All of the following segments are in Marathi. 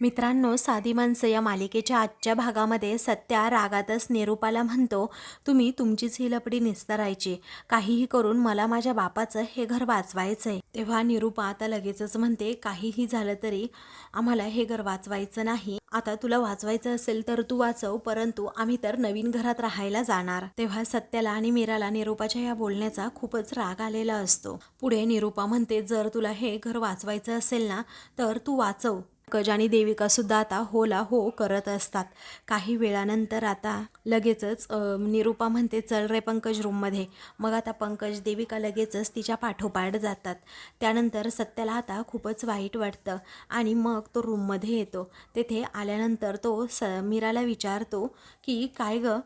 मित्रांनो साधी माणसं या मालिकेच्या आजच्या भागामध्ये सत्या रागातच निरूपाला म्हणतो तुम्ही तुमचीच ही लपडी निस्तरायची. काहीही करून मला माझ्या बापाचं हे घर वाचवायचं आहे तेव्हा निरूपा आता लगेचच म्हणते काहीही झालं तरी आम्हाला हे घर वाचवायचं नाही. आता तुला वाचवायचं असेल तर तू वाचव परंतु आम्ही तर नवीन घरात राहायला जाणार. तेव्हा सत्याला आणि मीराला निरूपाच्या या बोलण्याचा खूपच राग आलेला असतो. पुढे निरूपा म्हणते जर तुला हे घर वाचवायचं असेल ना तर तू वाचव. पंकज आणि देविका सुद्धा आता होला हो करत असतात. काही वेळानंतर आता लगेचच निरूपा म्हणते चल रे पंकज रूममध्ये मग आता पंकज देविका लगेचच तिच्या पाठोपाठ जातात. त्यानंतर सत्याला आता खूपच वाईट वाटतं आणि मग तो रूममध्ये येतो. तेथे आल्यानंतर तो स मीराला विचारतो की काय गं?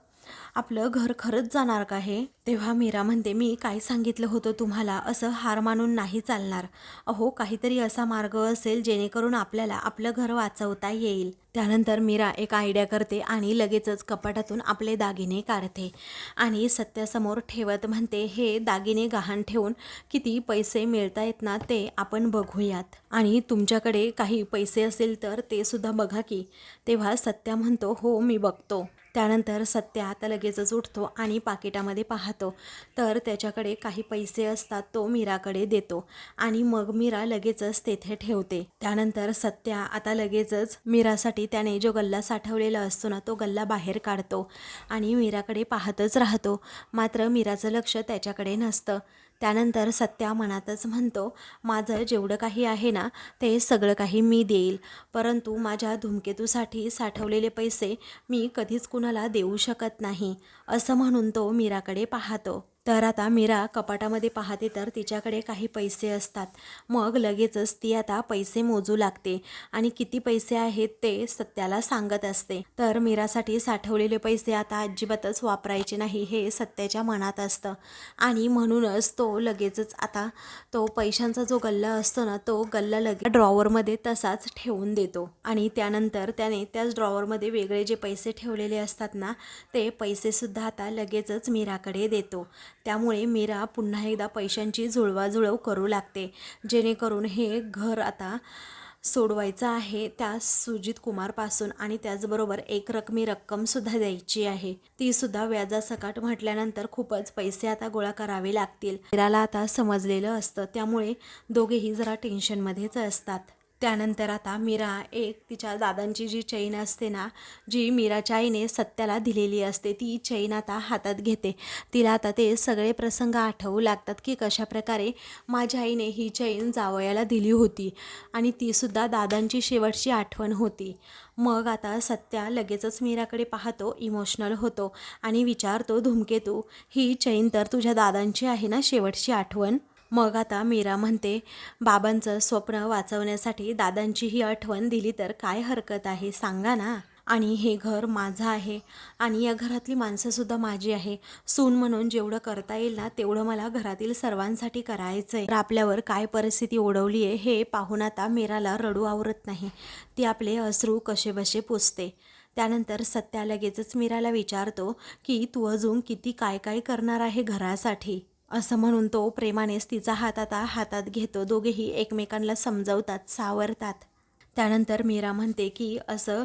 आपलं घर खरंच जाणार का हे? तेव्हा मीरा म्हणते मी काय सांगितलं होतं तुम्हाला असं हार मानून नाही चालणार. अहो काहीतरी असा मार्ग असेल जेणेकरून आपल्याला आपलं घर वाचवता येईल. त्यानंतर मीरा एक आयडिया करते आणि लगेचच कपाटातून आपले दागिने काढते आणि सत्यासमोर ठेवत म्हणते हे दागिने गहाण ठेवून किती पैसे मिळता येत ना ते आपण बघूयात. आणि तुमच्याकडे काही पैसे असेल तर ते सुद्धा बघा की. तेव्हा सत्या म्हणतो हो मी बघतो. त्यानंतर सत्या आता लगेचच उठतो आणि पाकिटामध्ये पाहतो. तर त्याच्याकडे काही पैसे असतात तो मीराकडे देतो आणि मग मीरा लगेचच तेथे ठेवते. त्यानंतर सत्या आता लगेचच मीरासाठी त्याने जो गल्ला साठवलेला असतो ना तो गल्ला बाहेर काढतो आणि मीराकडे पाहतच राहतो. मात्र मीराचं लक्ष त्याच्याकडे नसतं. त्यानंतर सत्या मनातच म्हणतो माझं जेवढं काही आहे ना ते सगळं काही मी देईल. परंतु माझ्या धूमकेतूसाठी साठवलेले पैसे मी कधीच कुणाला देऊ शकत नाही असं म्हणून तो मीराकडे पाहतो. तर आता मीरा कपाटामध्ये पाहते तर तिच्याकडे काही पैसे असतात. मग लगेचच ती आता पैसे मोजू लागते आणि किती पैसे आहेत ते सत्याला सांगत असते. तर मीरासाठी साठवलेले पैसे आता अजिबातच वापरायचे नाही हे सत्याच्या मनात असतं. आणि म्हणूनच तो लगेचच आता तो पैशांचा जो गल्ला असतो ना तो गल्ला लगे ड्रॉवरमध्ये तसाच ठेवून देतो. आणि त्यानंतर त्याने त्याच ड्रॉवरमध्ये वेगळे जे पैसे ठेवलेले असतात ना ते पैसेसुद्धा आता लगेचच मीराकडे देतो. त्यामुळे मीरा पुन्हा एकदा पैशांची जुळवाजुळव करू लागते. जेणेकरून हे घर आता सोडवायचं आहे त्या सुजित कुमारपासून आणि त्याचबरोबर एक रकमी रक्कमसुद्धा द्यायची आहे. ती सुद्धा व्याजासकट म्हटल्यानंतर खूपच पैसे आता गोळा करावे लागतील. मीराला आता समजलेलं असतं त्यामुळे दोघेही जरा टेन्शनमध्येच असतात. त्यानंतर आता मीरा एक तिच्या दादांची जी चैन असते ना जी मीराच्या आईने सत्याला दिलेली असते ती चैन आता हातात घेते. तिला आता ते सगळे प्रसंग आठवू लागतात की कशाप्रकारे माझ्या आईने ही चैन जावयाला दिली होती आणि तीसुद्धा दादांची शेवटची आठवण होती. मग आता सत्या लगेचच मीराकडे पाहतो इमोशनल होतो आणि विचारतो धुमकेतू ही चैन तर तुझ्या दादांची आहे ना शेवटची आठवण? मग आता मीरा म्हणते बाबांचं स्वप्न वाचवण्यासाठी दादांची ही आठवण दिली तर काय हरकत आहे सांगा ना. आणि हे घर माझं आहे आणि या घरातली माणसंसुद्धा माझी आहे. सून म्हणून जेवढं करता येईल ना तेवढं मला घरातील सर्वांसाठी करायचं आहे तर आपल्यावर काय परिस्थिती ओढवली आहे हे पाहून आता मीराला रडू आवरत नाही. ती आपले अश्रू कसेबसे पुसते. त्यानंतर सत्या लगेचच मीराला विचारतो की तू अजून किती काय काय करणार आहे घरासाठी? असं म्हणून तो प्रेमानेच तिचा हात आता हातात घेतो. दोघेही एकमेकांना समजवतात सावरतात. त्यानंतर मीरा म्हणते की असं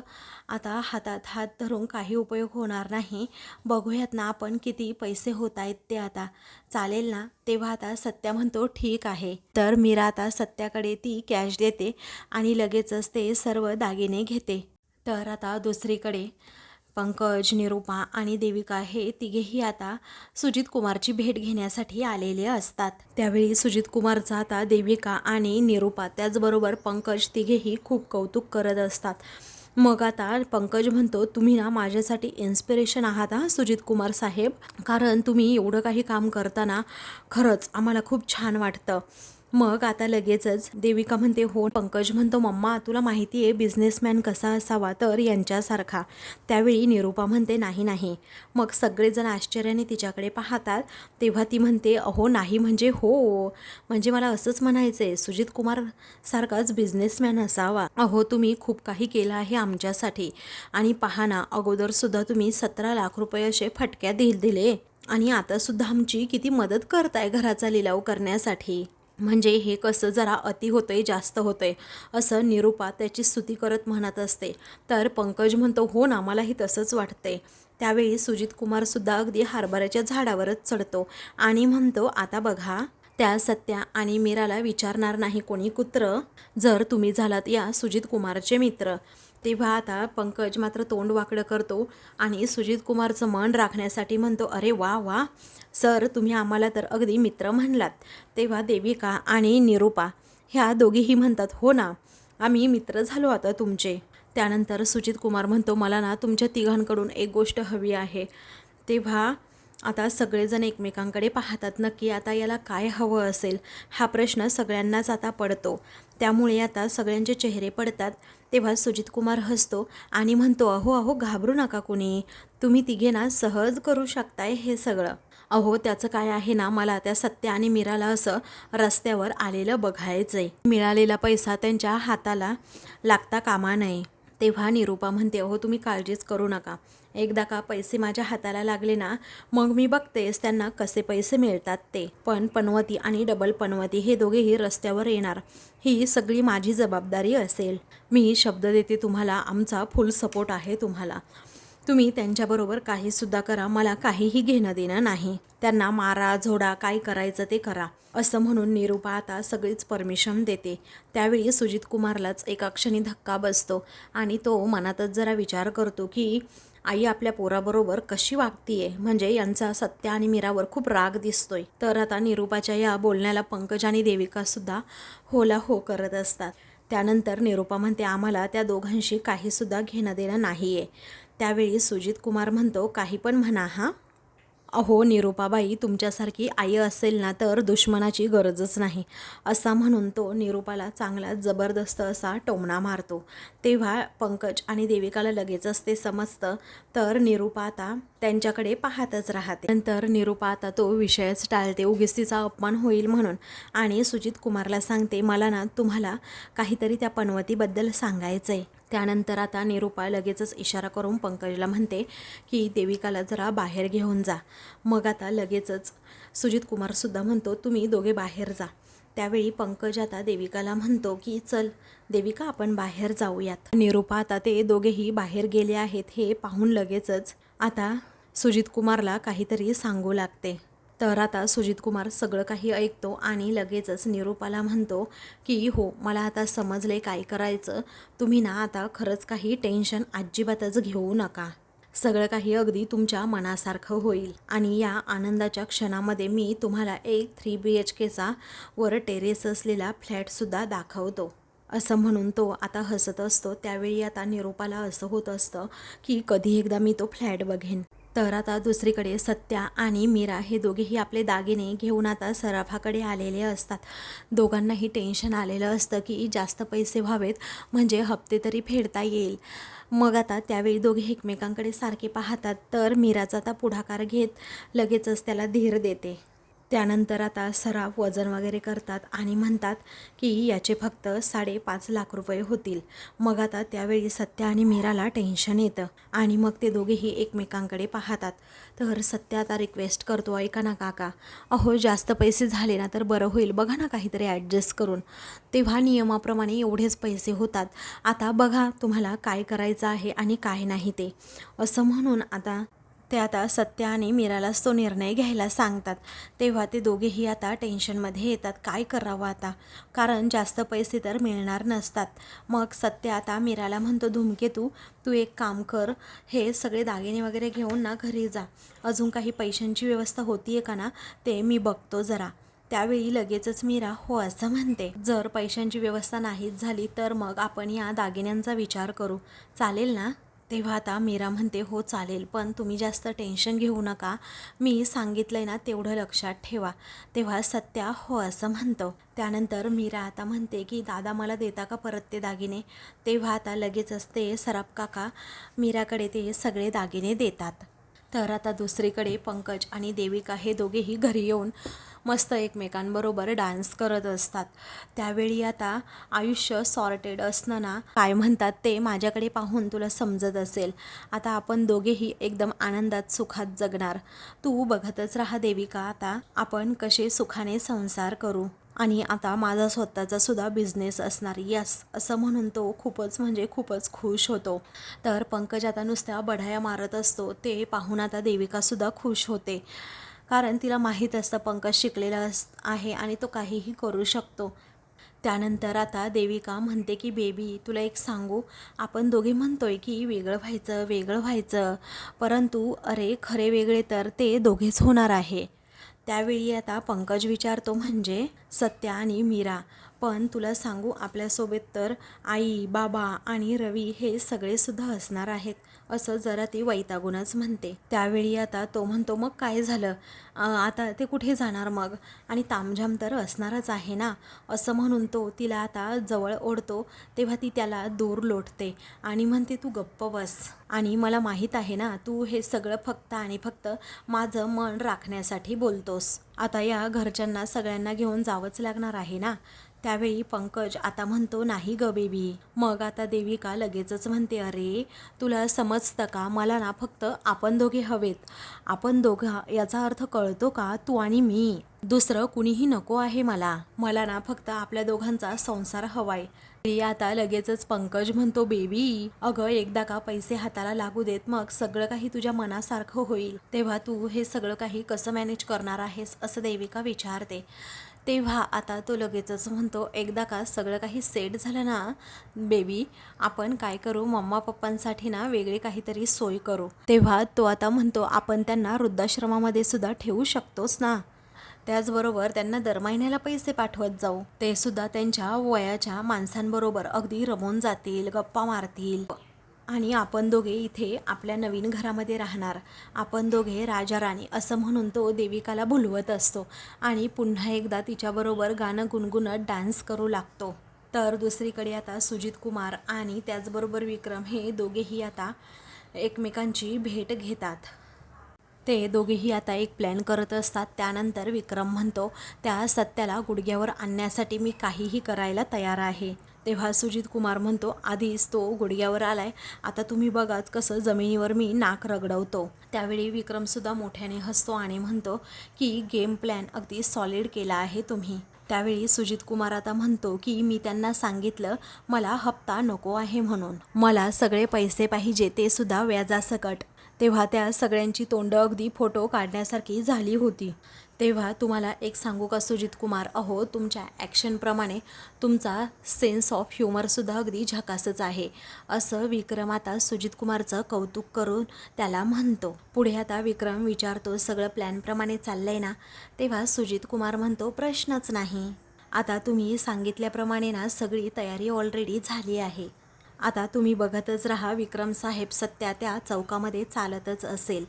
आता हातात हात धरून काही उपयोग होणार नाही. बघूयात ना आपण किती पैसे होत आहेत ते आता. चालेल ना तेव्हा आता सत्या म्हणतो ठीक आहे तर मीरा आता सत्याकडे ती कॅश देते आणि लगेचच ते सर्व दागिने घेते. तर आता दुसरीकडे पंकज निरूपा आणि देविका हे तिघेही आता सुजित कुमारची भेट घेण्यासाठी आलेले असतात. त्यावेळी सुजित कुमारचा आता देविका आणि निरूपा त्याचबरोबर पंकज तिघेही खूप कौतुक करत असतात. मग आता पंकज म्हणतो तुम्ही ना माझ्यासाठी इन्स्पिरेशन आहात हा सुजित कुमार साहेब. कारण तुम्ही एवढं काही काम करताना खरंच आम्हाला खूप छान वाटतं. मग आता लगेचच देविका म्हणते हो पंकज म्हणतो मम्मा तुला माहिती आहे बिझनेसमॅन कसा असावा तर यांच्यासारखा. त्यावेळी निरूपा म्हणते नाही नाही. मग सगळेजण आश्चर्याने तिच्याकडे पाहतात. तेव्हा ती म्हणते अहो नाही म्हणजे हो. म्हणजे मला असंच म्हणायचं आहे सुजित कुमार सारखाच बिझनेसमॅन असावा. अहो तुम्ही खूप काही केलं आहे आमच्यासाठी. आणि पहा ना अगोदरसुद्धा तुम्ही सतरा लाख रुपये असे फटक्या दिल दिले. आणि आतासुद्धा आमची किती मदत करताय घराचा लिलाव करण्यासाठी. म्हणजे हे कसं जरा अति होतंय जास्त होतंय असं निरूपा त्याची स्तुती करत म्हणत असते. तर पंकज म्हणतो हो ना मलाही तसंच वाटतंय. त्यावेळी सुजित कुमारसुद्धा अगदी हरभऱ्याच्या झाडावरच चढतो आणि म्हणतो आता बघा त्या सत्या आणि मीराला विचारणार नाही कोणी कुत्र. जर तुम्ही झालात या सुजित कुमारचे मित्र. तेव्हा आता पंकज मात्र तोंड वाकडं करतो आणि सुजित कुमारचं मन राखण्यासाठी म्हणतो अरे वा वा. सर तुम्ही आम्हाला तर अगदी मित्र म्हणलात. तेव्हा देविका आणि निरूपा ह्या दोघीही म्हणतात हो ना आम्ही मित्र झालो आता तुमचे. त्यानंतर सुजित कुमार म्हणतो मला ना तुमच्या तिघांकडून एक गोष्ट हवी आहे. तेव्हा आता सगळेजण एकमेकांकडे पाहतात नक्की आता याला काय हवं असेल हा प्रश्न सगळ्यांनाच आता पडतो. त्यामुळे आता सगळ्यांचे चेहरे पडतात. तेव्हा सुजित कुमार हसतो आणि म्हणतो अहो अहो घाबरू नका कुणी. तुम्ही तिघे ना सहज करू शकताय हे सगळं. अहो त्याचं काय आहे ना मला त्या सत्य आणि मीराला असं रस्त्यावर आलेलं बघायचंय. मिळालेला पैसा त्यांच्या हाताला लागता कामा नये. तेव्हा निरूपा म्हणते हो तुम्ही काळजीच करू नका. एकदा का पैसे माझ्या हाताला लागले ना मग मी बघतेस त्यांना कसे पैसे मिळतात ते. पण पनवती आणि डबल पनवती हे दोघेही रस्त्यावर येणार. ही सगळी माझी जबाबदारी असेल. मी शब्द देते तुम्हाला. आमचा फुल सपोर्ट आहे तुम्हाला. तुम्ही त्यांच्याबरोबर काहीसुद्धा करा मला काहीही घेणं देणं नाही. त्यांना मारा झोडा काय करायचं ते करा असं म्हणून निरूपा आता सगळीच परमिशन देते. त्यावेळी सुजित कुमारलाच एका क्षणी धक्का बसतो आणि तो मनातच जरा विचार करतो की आई आपल्या पोराबरोबर कशी वागतीये? म्हणजे यांचा सत्य आणि मीरावर खूप राग दिसतोय. तर आता निरूपाच्या या बोलण्याला पंकज आणि देविकासुद्धा होला हो करत असतात. त्यानंतर निरूपा म्हणते आम्हाला त्या दोघांशी काहीसुद्धा घेणं देणं नाही आहे त्यावेळी सुजित कुमार म्हणतो काही पण म्हणा हा. अहो निरूपाबाई तुमच्यासारखी आई असेल ना तर दुश्मनाची गरजच नाही. असा म्हणून तो निरूपाला चांगला जबरदस्त असा टोमणा मारतो. तेव्हा पंकज आणि देविकाला लगेचच ते समजतं तर निरूपा आता त्यांच्याकडे पाहतच राहते. नंतर निरूपा आता तो विषयच टाळते. उगीच तिचा अपमान होईल म्हणून. आणि सुजित कुमारला सांगते मला ना तुम्हाला काहीतरी त्या पनवतीबद्दल सांगायचं आहे त्यानंतर आता निरूपा लगेचच इशारा करून पंकजला म्हणते की देविकाला जरा बाहेर घेऊन जा. मग आता लगेचच सुजित कुमारसुद्धा म्हणतो तुम्ही दोघे बाहेर जा. त्यावेळी पंकज आता देविकाला म्हणतो की चल देविका आपण बाहेर जाऊयात. निरूपा आता ते दोघेही बाहेर गेले आहेत हे पाहून लगेचच आता सुजित कुमारला काहीतरी सांगू लागते. तर आता सुजित कुमार सगळं काही ऐकतो आणि लगेचच निरूपाला म्हणतो की हो मला आता समजले काय करायचं. तुम्ही ना आता खरंच काही टेन्शन अजिबातच घेऊ नका. सगळं काही अगदी तुमच्या मनासारखं होईल. आणि या आनंदाच्या क्षणामध्ये मी तुम्हाला एक थ्री बी एच केचा वर टेरेस असलेला फ्लॅटसुद्धा दाखवतो. असं म्हणून तो आता हसत असतो. त्यावेळी आता निरोपाला असं होत असतं की कधी एकदा मी तो फ्लॅट बघेन. तर आता दुसरीकडे सत्या आणि मीरा हे दोघेही आपले दागिने घेऊन आता सराफाकडे आलेले असतात. दोघांनाही टेन्शन आलेलं असतं की जास्त पैसे व्हावेत म्हणजे हप्ते तरी फेडता येईल. मग आता त्यावेळी दोघे एकमेकांकडे सारखे पाहतात तर मीराचा आता पुढाकार घेत लगेचच त्याला धीर देते. त्यानंतर आता सराव वजन वगैरे करतात आणि म्हणतात की याचे फक्त साडेपाच लाख रुपये होतील. मग आता त्यावेळी सत्या आणि मीराला टेन्शन येतं आणि मग ते दोघेही एकमेकांकडे पाहतात. तर सत्या आता रिक्वेस्ट करतो ऐका ना काका अहो जास्त पैसे झाले ना तर बरं होईल बघा ना काहीतरी ॲडजस्ट करून. तेव्हा नियमाप्रमाणे एवढेच पैसे होतात. आता बघा तुम्हाला काय करायचं आहे आणि काय नाही ते. असं म्हणून आता ते आता सत्य आणि मीरालाच तो निर्णय घ्यायला सांगतात. तेव्हा ते दोघेही आता टेन्शनमध्ये येतात काय करावं आता? कारण जास्त पैसे तर मिळणार नसतात. मग सत्य आता मीराला म्हणतो धूमकेतू तू एक काम कर हे सगळे दागिने वगैरे घेऊन ना घरी जा. अजून काही पैशांची व्यवस्था होतीये का ना ते मी बघतो जरा. त्यावेळी लगेचच मीरा हो असं म्हणते. जर पैशांची व्यवस्था नाहीच झाली तर मग आपण या दागिन्यांचा विचार करू. चालेल ना? तेव्हा आता मीरा म्हणते हो चालेल पण तुम्ही जास्त टेन्शन घेऊ नका. मी सांगितलं आहे ना तेवढं लक्षात ठेवा. तेव्हा सत्या हो असं म्हणतो. त्यानंतर मीरा आता म्हणते की दादा मला देता का परत ते दागिने? तेव्हा आता लगेचच ते सराप काका मीराकडे ते सगळे दागिने देतात. तर आता दुसरीकडे पंकज आणि देविका हे दोघेही घरी येऊन मस्त एकमेकांबरोबर डान्स करत असतात. त्यावेळी आता आयुष्य सॉर्टेड असणं ना काय म्हणतात ते माझ्याकडे पाहून तुला समजत असेल. आता आपण दोघेही एकदम आनंदात सुखात जगणार. तू बघतच राहा देविका आता आपण कसे सुखाने संसार करू. आणि आता माझा स्वतःचा सुद्धा बिझनेस असणार. यस असं म्हणून तो खूपच म्हणजे खूपच खुश होतो. तर पंकज आता नुसत्या बढाया मारत असतो. ते पाहून आता देविकासुद्धा खुश होते. कारण तिला माहीत असतं पंकज शिकलेला अस आहे आणि तो काहीही करू शकतो. त्यानंतर आता देविका म्हणते की बेबी तुला एक सांगू. आपण दोघे म्हणतोय की वेगळं व्हायचं वेगळं व्हायचं. परंतु अरे खरे वेगळे तर ते दोघेच होणार आहे. त्यावेळी आता पंकज विचारतो म्हणजे सत्या आणि मीरा पण तुला सांगू आपल्यासोबत तर आई बाबा आणि रवी हे सगळेसुद्धा असणार आहेत असं जरा ती वैतागूनच म्हणते. त्यावेळी आता तो म्हणतो मग काय झालं? आता ते कुठे जाणार मग? आणि तामझाम तर असणारच आहे ना? असं म्हणून तो तिला आता जवळ ओढतो तेव्हा ती त्याला दूर लोटते आणि म्हणते तू गप्प बस. आणि मला माहीत आहे ना तू हे सगळं फक्त आणि फक्त माझं मन राखण्यासाठी बोलतोस. आता या घरच्यांना सगळ्यांना घेऊन जावंच लागणार आहे ना? त्यावेळी पंकज आता म्हणतो नाही ग बेबी मग आता देविका लगेचच म्हणते अरे तुला समजतं का? मला ना फक्त आपण दोघे हवेत. आपण दोघा याचा अर्थ कळतो का? तू आणि मी. दुसरं कुणीही नको आहे मला. मला ना फक्त आपल्या दोघांचा संसार हवाय. आता लगेचच पंकज म्हणतो बेबी अगं एकदा का पैसे हाताला लागू देत मग सगळं काही तुझ्या मनासारखं होईल. तेव्हा तू हे सगळं काही कसं मॅनेज करणार आहेस? असं देविका विचारते. तेव्हा आता तो लगेचच म्हणतो एकदा का सगळं काही सेट झालं ना बेबी आपण काय करू? मम्मा पप्पांसाठी ना वेगळी काहीतरी सोय करू. तेव्हा तो आता म्हणतो आपण त्यांना वृद्धाश्रमामध्ये सुद्धा ठेवू शकतोच ना. त्याचबरोबर त्यांना दर महिन्याला पैसे पाठवत जाऊ. ते सुद्धा त्यांच्या वयाच्या माणसांबरोबर अगदी रमून जातील गप्पा मारतील. आणि आपण दोघे इथे आपल्या नवीन घरामध्ये राहणार. आपण दोघे राजा राणी असं म्हणून तो देविकाला भुलवत असतो आणि पुन्हा एकदा तिच्याबरोबर गाणं गुणगुणत डान्स करू लागतो. तर दुसरीकडे आता सुजित कुमार आणि त्याचबरोबर विक्रम हे दोघेही आता एकमेकांची भेट घेतात. ते दोघेही आता एक प्लॅन करत असतात. त्यानंतर विक्रम म्हणतो त्या सत्याला गुडघ्यावर आणण्यासाठी मी काहीही करायला तयार आहे. तेव्हा सुजित कुमार म्हणतो आधीच तो गुडघ्यावर आलाय. आता तुम्ही बघाच कसं जमिनीवर मी नाक रगडवतो. त्यावेळी विक्रमसुद्धा मोठ्याने हसतो आणि म्हणतो की गेम प्लॅन अगदी सॉलिड केला आहे तुम्ही. त्यावेळी सुजित कुमार आता म्हणतो की मी त्यांना सांगितलं मला हप्ता नको आहे म्हणून. मला सगळे पैसे पाहिजे ते सुद्धा व्याजासकट. तेव्हा त्या सगळ्यांची तोंड अगदी फोटो काढण्यासारखी झाली होती. तेव्हा तुम्हाला एक सांगू का सुजित कुमार? अहो तुमच्या ॲक्शनप्रमाणे तुमचा सेन्स ऑफ ह्युमरसुद्धा अगदी झकासच आहे. असं विक्रम आता सुजित कुमारचं कौतुक करून त्याला म्हणतो. पुढे आता विक्रम विचारतो सगळं प्लॅनप्रमाणे चाललंय ना? तेव्हा सुजित कुमार म्हणतो प्रश्नच नाही. आता तुम्ही सांगितल्याप्रमाणे ना सगळी तयारी ऑलरेडी झाली आहे. आता तुम्ही बघतच राहा विक्रम साहेब सत्या त्या चौकामध्ये चालतच असेल.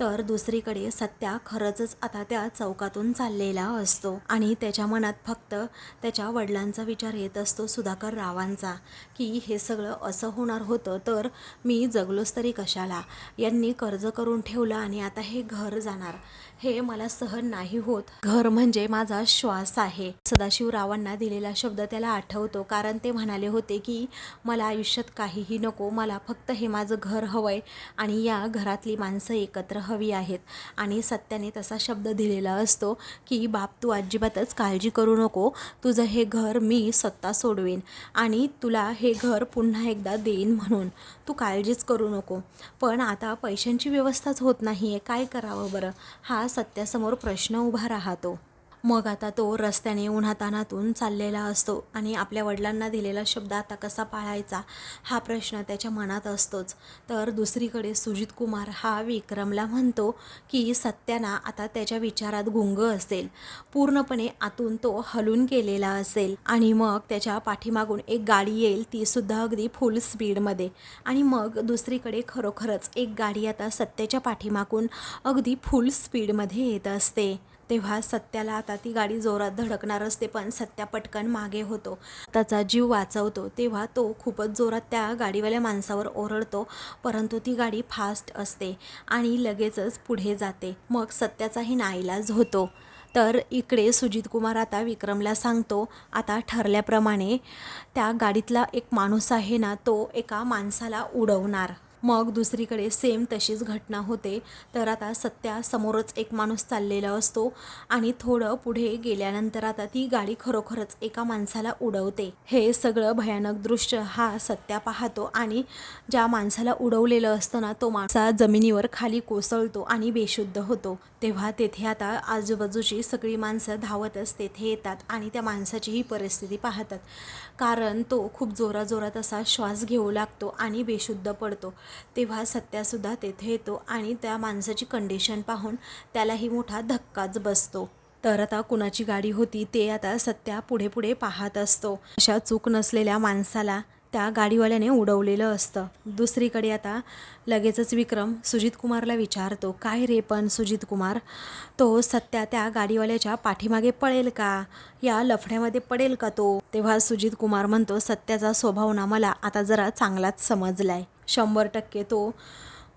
तर दुसरीकडे सत्या खरंच आता त्या चौकातून चाललेला असतो. आणि त्याच्या मनात फक्त त्याच्या वडिलांचा विचार येत असतो सुधाकर रावांचा की हे सगळं असं होणार होतं तर मी जगलोच तरी कशाला? यांनी कर्ज करून ठेवलं आणि आता हे घर जाणार. हे मला सहन नाही होत. घर म्हणजे माझा श्वास आहे. सदाशिवरावांना दिलेला शब्द त्याला आठवतो कारण ते म्हणाले होते की मला आयुष्यात काहीही नको मला फक्त हे माझं घर हवंय आणि या घरातली माणसं एकत्र हवी आहेत. आणि सत्याने तसा शब्द दिलेला असतो की बाप तू अजिबातच काळजी करू नको. तुझं हे घर मी सत्ता सोडवेन आणि तुला हे घर पुन्हा एकदा देईन म्हणून. तू काळजीच करू नको. पण आता पैशांची व्यवस्थाच होत नाही आहे काय करावं बरं? हा सत्यासमोर प्रश्न उभा राहतो. मग आता तो रस्त्याने उन्हातानातून चाललेला असतो आणि आपल्या वडिलांना दिलेला शब्द आता कसा पाळायचा हा प्रश्न त्याच्या मनात असतोच. तर दुसरीकडे सुजित कुमार हा विक्रमला म्हणतो की सत्याना आता त्याच्या विचारात गुंग असेल. पूर्णपणे आतून तो हलून गेलेला असेल आणि मग त्याच्या पाठीमागून एक गाडी येईल ती सुद्धा अगदी फुल स्पीडमध्ये आणि मग दुसरीकडे खरोखरच एक गाडी आता सत्याच्या पाठीमागून अगदी फुल स्पीडमध्ये येत असते. तेव्हा सत्याला आता ती गाडी जोरात धडकणार असते पण सत्या पटकन मागे होतो. त्याचा जीव वाचवतो. तेव्हा तो खूपच जोरात त्या गाडीवाल्या माणसावर ओरडतो परंतु ती गाडी फास्ट असते आणि लगेचच पुढे जाते. मग सत्याचाही नाईलाज होतो. तर इकडे सुजित कुमार आता विक्रमला सांगतो आता ठरल्याप्रमाणे त्या गाडीतला एक माणूस आहे ना तो एका माणसाला उडवणार. मग दुसरीकडे सेम तशीच घटना होते. तर आता सत्या समोरच एक माणूस चाललेला असतो आणि थोडं पुढे गेल्यानंतर आता ती गाडी खरोखरच एका माणसाला उडवते. हे सगळं भयानक दृश्य हा सत्या पाहतो आणि ज्या माणसाला उडवलेलं असतं ना तो माणसा जमिनीवर खाली कोसळतो आणि बेशुद्ध होतो. तेव्हा तेथे आता आजूबाजूची सगळी माणसं धावतच तेथे येतात आणि त्या माणसाची ही परिस्थिती पाहतात. कारण तो खूप जोराजोरात असा श्वास घेऊ लागतो आणि बेशुद्ध पडतो. तेव्हा सत्यासुद्धा तेथे येतो आणि त्या माणसाची कंडिशन पाहून त्यालाही मोठा धक्काच बसतो. तर आता कुणाची गाडी होती ते आता सत्या पुढे पुढे पाहत असतो. अशा चूक नसलेल्या माणसाला त्या गाडीवाल्याने उडवलेलं असतं. दुसरीकडे आता लगेचच विक्रम सुजित कुमारला विचारतो काय रे पण सुजित कुमार तो सत्या त्या गाडीवाल्याच्या पाठीमागे पळेल का? या लफड्यामध्ये पडेल का तो? तेव्हा सुजित कुमार म्हणतो सत्याचा स्वभाव ना मला आता जरा चांगलाच समजलाय. शंभर टक्के तो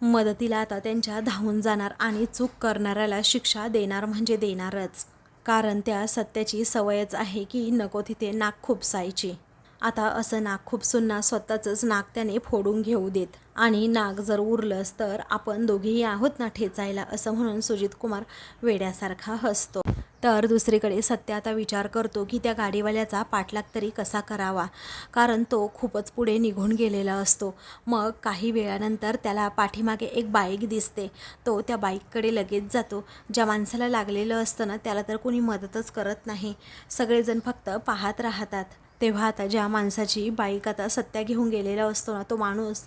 मदतीला आता त्यांच्या धावून जाणार आणि चूक करणाऱ्याला शिक्षा देणार म्हणजे देणारच. कारण त्या सत्याची सवयच आहे की नको तिथे नाक खुपसायची. आता असं नाक खुपसून स्वतःचंच नाक त्याने फोडून घेऊ देत. आणि नाक जर उरलंच तर आपण दोघेही आहोत ना ठेचायला असं म्हणून सुजित कुमार वेड्यासारखा हसतो. तर दुसरीकडे सत्य आता विचार करतो की त्या गाडीवाल्याचा पाठलाग तरी कसा करावा? कारण तो खूपच पुढे निघून गेलेला असतो. मग काही वेळानंतर त्याला पाठीमागे एक बाईक दिसते. तो त्या बाईककडे लगेच जातो. ज्या माणसाला लागलेलं असतं ना त्याला तर कोणी मदतच करत नाही. सगळेजण फक्त पाहत राहतात. तेव्हा आता ज्या माणसाची बाईक आता सत्या घेऊन गेलेला असतो ना तो माणूस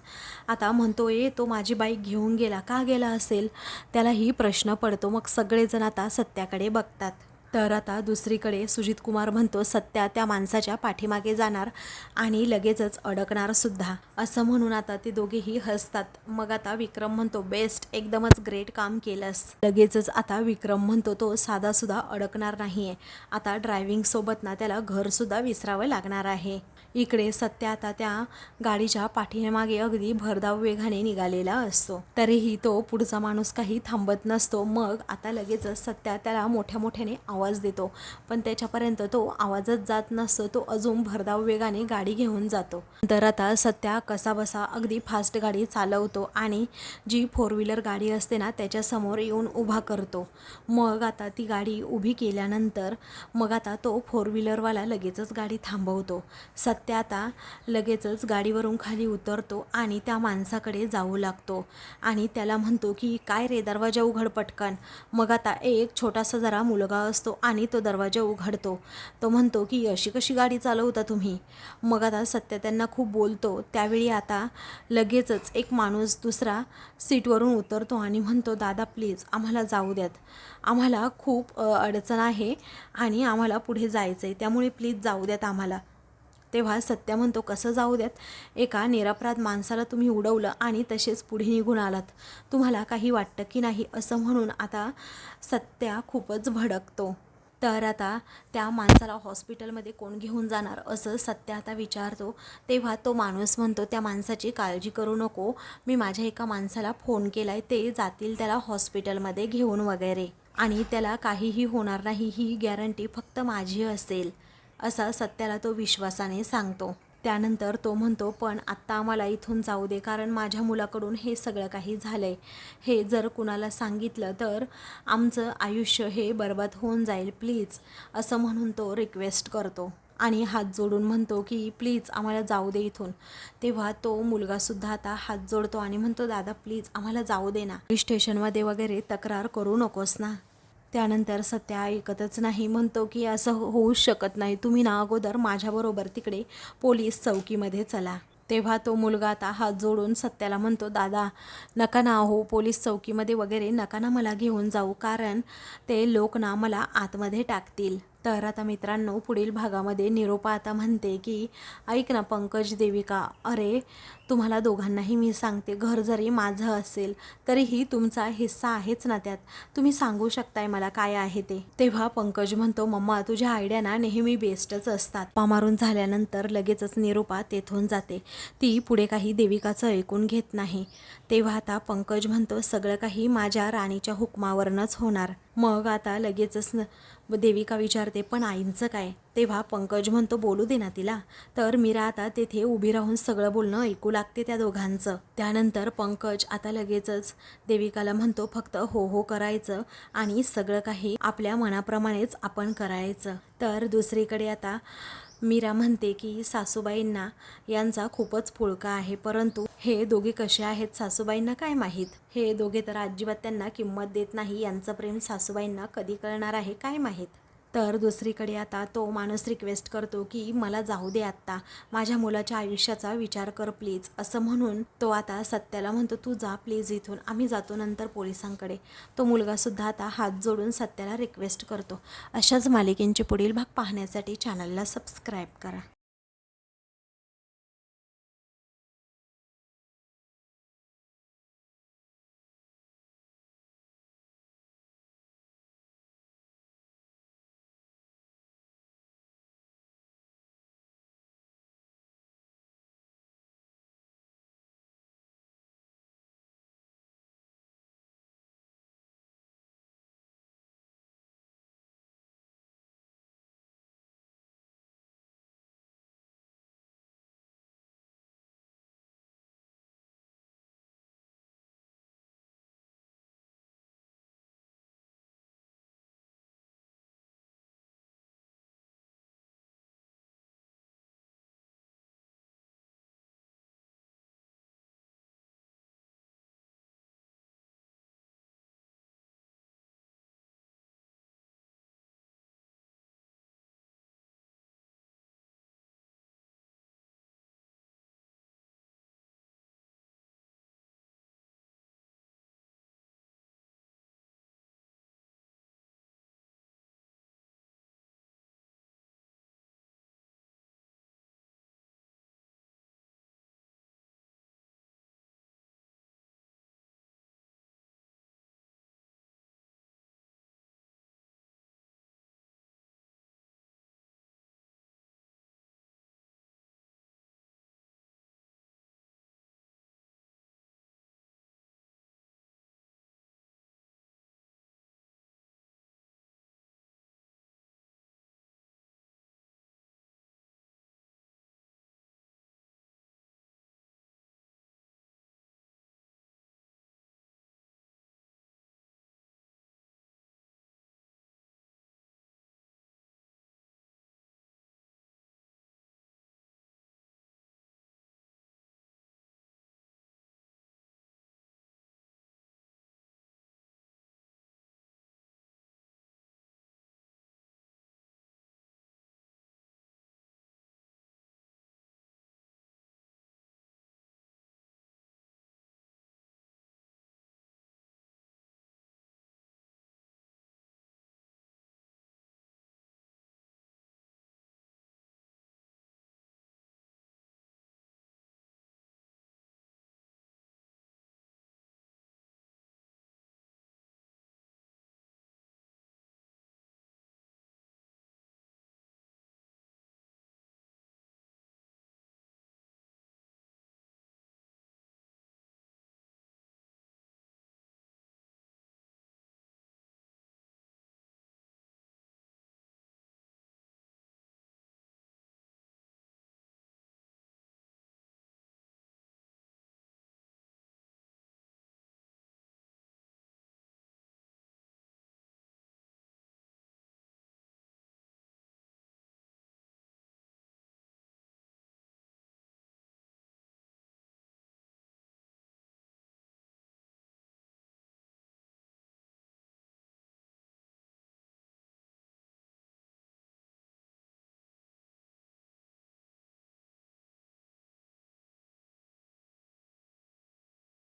आता म्हणतो आहे तो माझी बाईक घेऊन गेला का गेला असेल? त्यालाही प्रश्न पडतो. मग सगळेजण आता सत्याकडे बघतात. तर आता दुसरीकडे सुजित कुमार म्हणतो सत्या त्या माणसाच्या पाठीमागे जाणार आणि लगेचच अडकणार सुद्धा. असं म्हणून आता ते दोघेही हसतात. मग आता विक्रम म्हणतो बेस्ट एकदमच ग्रेट काम केलंस. लगेचच आता विक्रम म्हणतो तो साधा सुद्धा अडकणार नाहीये. आता ड्रायव्हिंग सोबत ना त्याला घर सुद्धा विसरावं लागणार आहे. इकडे सत्या आता त्या गाडीच्या पाठीमागे अगदी भरधाव वेगाने निघालेला असतो. तरीही तो पुढचा माणूस काही थांबत नसतो. मग आता लगेचच सत्या त्याला मोठ्या मोठ्याने आवाज देतो. पण त्याच्यापर्यंत तो आवाजच जात नसतो. तो अजून भरधाव वेगाने गाडी घेऊन जातो. तर आता सत्या कसाबसा अगदी फास्ट गाडी चालवतो आणि जी फोर व्हीलर गाडी असते ना त्याच्यासमोर येऊन उभा करतो. मग आता ती गाडी उभी केल्यानंतर मग आता तो फोर व्हीलरवाला लगेचच गाडी थांबवतो. सत्या आता लगेचच गाडीवरून खाली उतरतो आणि त्या माणसाकडे जाऊ लागतो. आणि त्याला म्हणतो की काय रे दरवाजा उघड पटकन. मग आता एक छोटासा जरा मुलगा असतो आणि तो दरवाजा उघडतो. तो म्हणतो की अशी कशी गाडी चालवता तुम्ही? मग आता सत्य त्यांना खूप बोलतो. त्यावेळी आता लगेचच एक माणूस दुसरा सीटवरून उतरतो आणि म्हणतो दादा प्लीज आम्हाला जाऊ द्यात. आम्हाला खूप अडचण आहे आणि आम्हाला पुढे जायचं आहे त्यामुळे प्लीज जाऊ द्यात आम्हाला. तेव्हा सत्य म्हणतो कसं जाऊ द्यात? एका निरपराध माणसाला तुम्ही उडवलं आणि तसेच पुढे निघून आलात. तुम्हाला काही वाटतं की नाही? असं म्हणून आता सत्या खूपच भडकतो. तर आता त्या माणसाला हॉस्पिटलमध्ये कोण घेऊन जाणार असं सत्य आता विचारतो. तेव्हा तो माणूस म्हणतो त्या माणसाची काळजी करू नको. मी माझ्या एका माणसाला फोन केला आहे ते जातील त्याला हॉस्पिटलमध्ये घेऊन वगैरे. आणि त्याला काहीही होणार नाही. ही गॅरंटी फक्त माझी असेल. असा सत्याला तो विश्वासाने सांगतो. त्यानंतर तो म्हणतो पण आत्ता आम्हाला इथून जाऊ दे कारण माझ्या मुलाकडून हे सगळं काही झालं आहे हे जर कुणाला सांगितलं तर आमचं आयुष्य हे बरबाद होऊन जाईल प्लीज असं म्हणून तो रिक्वेस्ट करतो. आणि हात जोडून म्हणतो की प्लीज आम्हाला जाऊ दे इथून. तेव्हा तो मुलगासुद्धा आता हात जोडतो आणि म्हणतो दादा प्लीज आम्हाला जाऊ दे ना. स्टेशनमध्ये वगैरे तक्रार करू नकोस ना. त्यानंतर सत्या ऐकतच नाही. म्हणतो की असं हो- होऊच शकत नाही. तुम्ही ना अगोदर माझ्याबरोबर तिकडे पोलीस चौकीमध्ये चला. तेव्हा तो मुलगा आता हात जोडून सत्याला म्हणतो दादा नका ना हो पोलीस चौकीमध्ये वगैरे नका ना मला घेऊन जाऊ. कारण ते लोक ना मला आतमध्ये टाकतील. तर आता मित्रांनो पुढील भागामध्ये निरोपा आता म्हणते की ऐक ना पंकज देविका अरे तुम्हाला दोघांनाही मी सांगते घर जरी माझं असेल तरीही तुमचा हिस्सा आहेच ना त्यात. तुम्ही सांगू शकताय मला काय आहे ते. तेव्हा पंकज म्हणतो मम्मा तुझ्या आयडिया ना नेहमी बेस्टच असतात. पामारून झाल्यानंतर लगेचच निरूपा तेथून जाते. ती पुढे काही देविकाचं ऐकून घेत नाही. तेव्हा आता पंकज म्हणतो सगळं काही माझ्या राणीच्या हुकमावरनंच होणार. मग आता लगेचच न देविका विचारते पण आईंचं काय? तेव्हा पंकज म्हणतो बोलू दे ना तिला. तर मीरा आता तेथे उभी राहून सगळं बोलणं ऐकू लागते त्या दोघांचं. त्यानंतर पंकज आता लगेचच देविकाला म्हणतो फक्त हो हो करायचं आणि सगळं काही आपल्या मनाप्रमाणेच आपण करायचं. तर दुसरीकडे आता मीरा म्हणते की सासूबाईंना यांचा खूपच फुळका आहे परंतु हे दोघे कसे आहेत सासूबाईंना काय माहीत? हे दोघे तर अजिबात त्यांना किंमत देत नाही यांचं प्रेम सासूबाईंना कधी कळणार आहे काय माहीत? तर दुसरीकडे आता तो माणूस रिक्वेस्ट करतो की मला जाऊ दे आत्ता. माझ्या मुलाच्या आयुष्याचा विचार कर प्लीज असं म्हणून तो आता सत्याला म्हणतो तू जा प्लीज इथून. आम्ही जातो नंतर पोलिसांकडे. तो मुलगासुद्धा आता हात जोडून सत्याला रिक्वेस्ट करतो. अशाच मालिकेंचे पुढील भाग पाहण्यासाठी चॅनलला सबस्क्राईब करा.